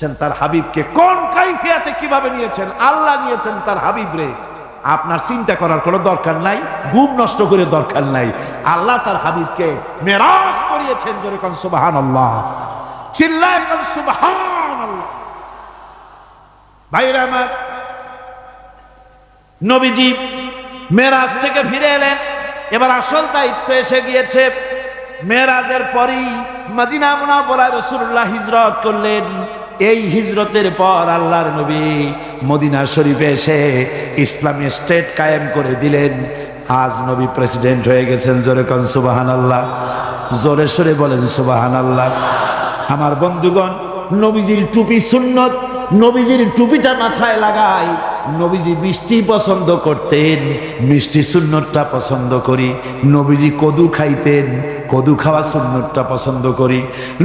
নিয়েছেন তার হাবিবকে। কোন কাইফিয়াতে কীভাবে নিয়েছেন? আল্লাহ নিয়েছেন তার হাবিব রে। আপনার চিন্তা করার কোনো দরকার নাই, ঘুম নষ্ট করে দরকার নাই। আল্লাহ তার হাবিবকে মেরাজ করিয়েছেন জোরে কোন, সুবহানাল্লাহ। চিল্লায় কোন, সুবহানাল্লাহ। ভাইরা আমার, নবীজি মেরাজ থেকে ফিরে এলেন। এবার আসল দায়িত্ব এসে গিয়েছে, মেরাজের পরই মদিনা মুনাফরায় রসুল্লাহ হিজরত করলেন। এই হিজরতের পর আল্লাহর নবী মদিনা শরীফে এসে ইসলামী স্টেট কায়েম করে দিলেন। আজ নবী প্রেসিডেন্ট হয়ে গেছেন জোরে কন সুবাহান আল্লাহ জোরে সরে বলেন সুবাহান আল্লাহ আমার বন্ধুগণ, নবীজির টুপি সুন্নত, নবীজির টুপিটা মাথায় লাগায় নবীজি মিষ্টি পছন্দ করতেন, মিষ্টি সুন্নতটা পছন্দ করি, নবীজি কদু খাইতেন কদু খাওয়া সুন্নতটা পছন্দ করি।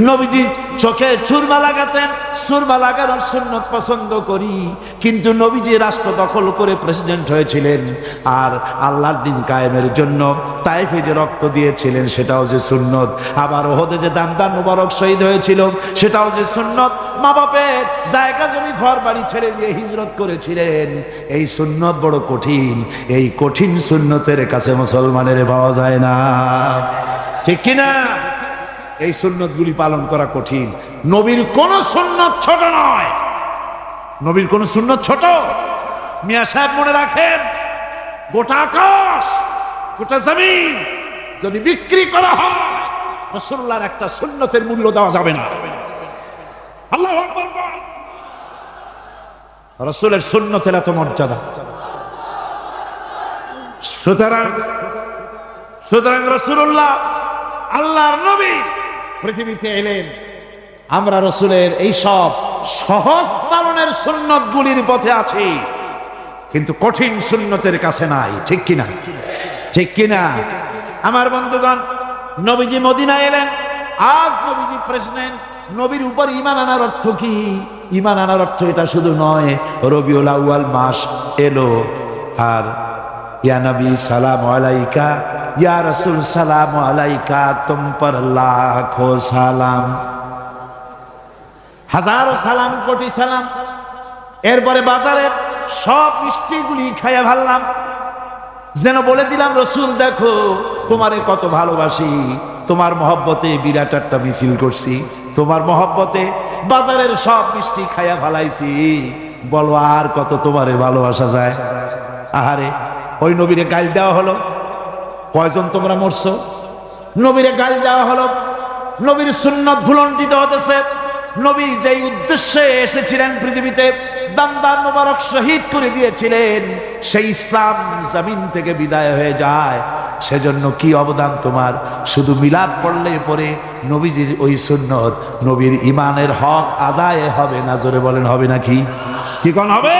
নবীজি চোখে চুরমা লাগাতেন, সুরমা লাগানোর সুন্নত পছন্দ করি। কিন্তু নবীজি রাষ্ট্র দখল করে প্রেসিডেন্ট হয়েছিলেন আর আল্লাহর দিন কায়েমের জন্য তাইফে যে রক্ত দিয়েছিলেন সেটাও যে সুন্নত। আবার ওহদে যে দান দান মুবারক শহীদ হয়েছিল সেটাও যে সুন্নত। মা বাপের জায়গা জমি ঘর বাড়ি ছেড়ে দিয়ে হিজরত করেছিলেন। এই সুন্নত বড় কঠিন, এই কঠিন সুন্নতের কাছে মুসলমানের পাওয়া যায় না। ঠিক কিনা? এই সুন্নতগুলি পালন করা কঠিন। নবীর কোন সুন্নত ছোট নয়। নবীর কোন সুন্নত ছোট? মিয়া সাহেব মনে রাখেন গোটা আকাশ গোটা জমিন যদি বিক্রি করা হয় রসুল্লাহর একটা সুন্নতের মূল্য দেওয়া যাবে না। আল্লাহ। রসুলের সুন্নতের এত মর্যাদা। সুতরাং সুতরাং রসুল্লাহ আল্লাহর নবী পৃথিবীতে এলেন। আমরা রসুলের এই সব সহজ পালনের সুন্নত গুলির পথে আছি। কিন্তু কঠিন সুন্নতের কাছে নাই, ঠিক কিনা? ঠিক কিনা? আমার বন্ধুগণ, নবীজি মদিনা এলেন। আজ নবীজি প্রেসিডেন্ট নবীর উপর ইমান আনার অর্থ কি? ইমান আনার অর্থ এটা শুধু নয়, রবিউল আউয়াল মাস এলো। আর, ইয়া নবী, সালাম আলাইকা। ইয়া রসুল, সালাম আলাইকা, তুম পর লাখো সালাম। হাজারো সালাম, কোটি সালাম। এরপরে বাজারের সব মিষ্টিগুলি খাইয়া ভাললাম যেন বলে দিলাম, রসুল, দেখো, তোমারে কত ভালোবাসি। তোমার মহব্বতে বিরাট একটা মিছিল করছি। তোমার মহব্বতে বাজারের সব মিষ্টি খাইয়া ভালাইছি বলো, আর কত তোমারে ভালোবাসা যায়? আহারে, ওই নবীরে গাইল দেওয়া হলো। কয়জন তোমরা মরছো? নবীরে গাল দেওয়া হলো, নবীর সুন্নত ভুলন্টিত হতেছে। নবী যেই উদ্দেশ্যে এসেছিলেন পৃথিবীতে দামদার মোবারক শহীদ করে দিয়েছিলেন, সেই ইসলাম জমিন থেকে বিদায় হয়ে যায়। সেজন্য কি অবদান তোমার? শুধু মিলাদ পড়লে পরে নবীজির ওই সুন্নত, নবীর ইমানের হক আদায় হবে না, জোরে বলেন, হবে নাকি? কি কোন হবে?